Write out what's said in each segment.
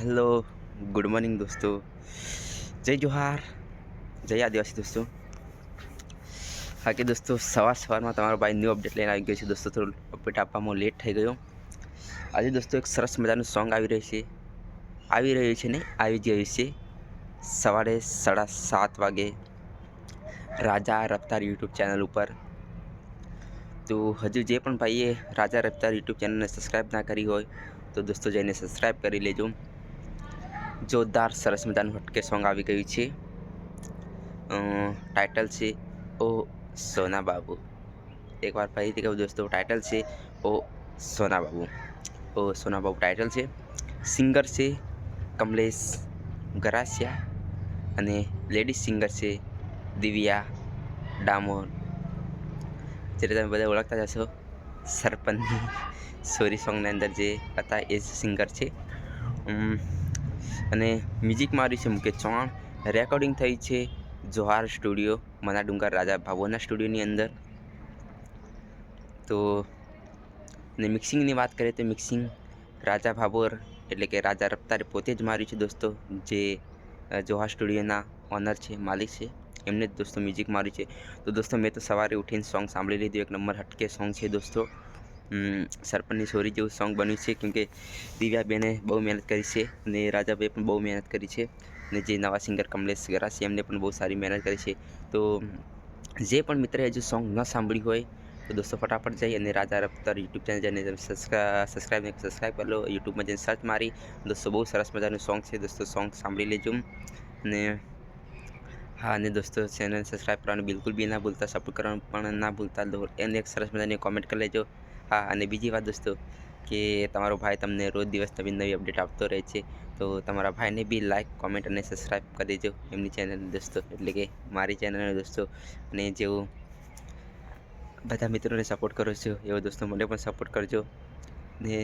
Hello good morning દોસ્તો જય જોહાર જય આદિવાસી દોસ્તો હા કે દોસ્તો સવાર સવારમાં તમારો ભાઈ ન્યૂ અપડેટ લઈને આવી ગયો છે દોસ્તો થોડું અપડેટ આપવામાં લેટ થઈ ગયો આજે દોસ્તો એક સરસ મજાનું સોંગ આવી રહ્યું છે। આવી રહ્યું છે ને? આવી ગયું છે સવારે સાડા સાત વાગે રાજા રફતાર યુટ્યુબ ચેનલ ઉપર। તો હજુ જે પણ ભાઈએ રાજા રફતાર યુટ્યુબ ચેનલને સબસ્ક્રાઈબ ના કરી હોય, તો દોસ્તો જઈને સબસ્ક્રાઈબ કરી લેજો। જોરદાર સરસ મજાનું હટકે સોંગ આવી ગયું છે. ટાઇટલ છે, ઓ સોના બાબુ. એકવાર ફરીથી કહું દોસ્તો ટાઇટલ છે, ઓ સોના બાબુ. ઓ સોના બાબુ ટાઇટલ છે. સિંગર છે, કમલેશ ગરાસિયા અને લેડીઝ સિંગર છે, દિવ્યા ડામોર. જ્યારે તમે બધા ઓળખતા જશો સરપંચ, સોરી સોંગની અંદર જે હતા એ જ સિંગર છે. અને મ્યુઝિક માર્યું છે મુકેશ ચૌહાણ. રેકોર્ડિંગ થઈ છે જોહાર સ્ટુડિયો મના ડુંગર રાજા ભાવોના સ્ટુડિયોની અંદર. તો, ને મિક્સિંગની વાત કરીએ તો મિક્સિંગ રાજા ભાભોર એટલે કે રાજા રફતારે પોતે જ માર્યું છે દોસ્તો, જે જોહાર સ્ટુડિયોના ઓનર છે, માલિક છે. એમને જ દોસ્તો મ્યુઝિક માર્યું છે. તો દોસ્તો મેં તો સવારે ઉઠીને સોંગ સાંભળી લીધું, એક નંબર હટકે સોંગ છે દોસ્તો. સરપંચની સોરી જેવું સોંગ બન્યું છે કેમકે દિવ્યાબેને બહુ મહેનત કરી છે અને રાજાભાઈ પણ બહુ મહેનત કરી છે અને જે નવા સિંગર કમલેશ ગરાસી એમને પણ બહુ સારી મહેનત કરી છે. તો જે પણ મિત્રએ હજુ સોંગ ન સાંભળ્યું હોય, તો દોસ્તો ફટાફટ જઈ અને રાજા રફતાર યુટ્યુબ ચેનલ જઈને તમે સબસ્ક્રાઈબ ને સબસ્ક્રાઈબ કરી લો. યુટ્યુબમાં જઈને સર્ચ મારી. દોસ્તો બહુ સરસ મજાનું સોંગ છે, દોસ્તો સોંગ સાંભળી લેજો. અને હા, અને દોસ્તો ચેનલ સબસ્ક્રાઈબ કરવાનું બિલકુલ બી ના ભૂલતા સપોર્ટ કરવાનું પણ ના ભૂલતા. એને એક સરસ મજાની કોમેન્ટ કરી લેજો. હા, અને બીજી વાત દોસ્તો, કે તમારો ભાઈ તમને રોજ દિવસ નવી નવી અપડેટ આપતો રહે છે, તો તમારા ભાઈને બી લાઈક કોમેન્ટ અને સબસ્ક્રાઈબ કરી દેજો એમની ચેનલ દોસ્તો, એટલે કે મારી ચેનલને દોસ્તો. અને જેવું બધા મિત્રોને સપોર્ટ કરો છો, એવો દોસ્તો મને પણ સપોર્ટ કરજો. ને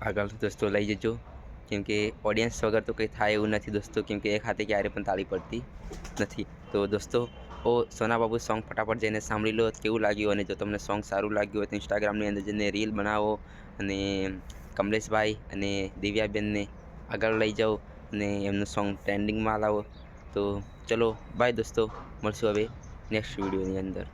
આગળ દોસ્તો લઈ જજો કેમકે ઓડિયન્સ વગર તો કંઈ થાય એવું નથી દોસ્તો કેમકે એક હાથે ક્યારે પણ તાળી પડતી નથી. તો દોસ્તો ઓ સોના બાબુ સોંગ ફટાફટ જઈને સાંભળી લો, કેવું લાગ્યું અને જો તમને સોંગ સારું લાગ્યું હોય તો ઇન્સ્ટાગ્રામની અંદર જઈને રીલ બનાવો અને કમલેશભાઈ અને દિવ્યાબેનને આગળ લઈ જાઓ અને એમનું સોંગ ટ્રેન્ડિંગમાં લાવો. તો ચલો બાય દોસ્તો, મળશું હવે નેક્સ્ટ વિડીયોની અંદર.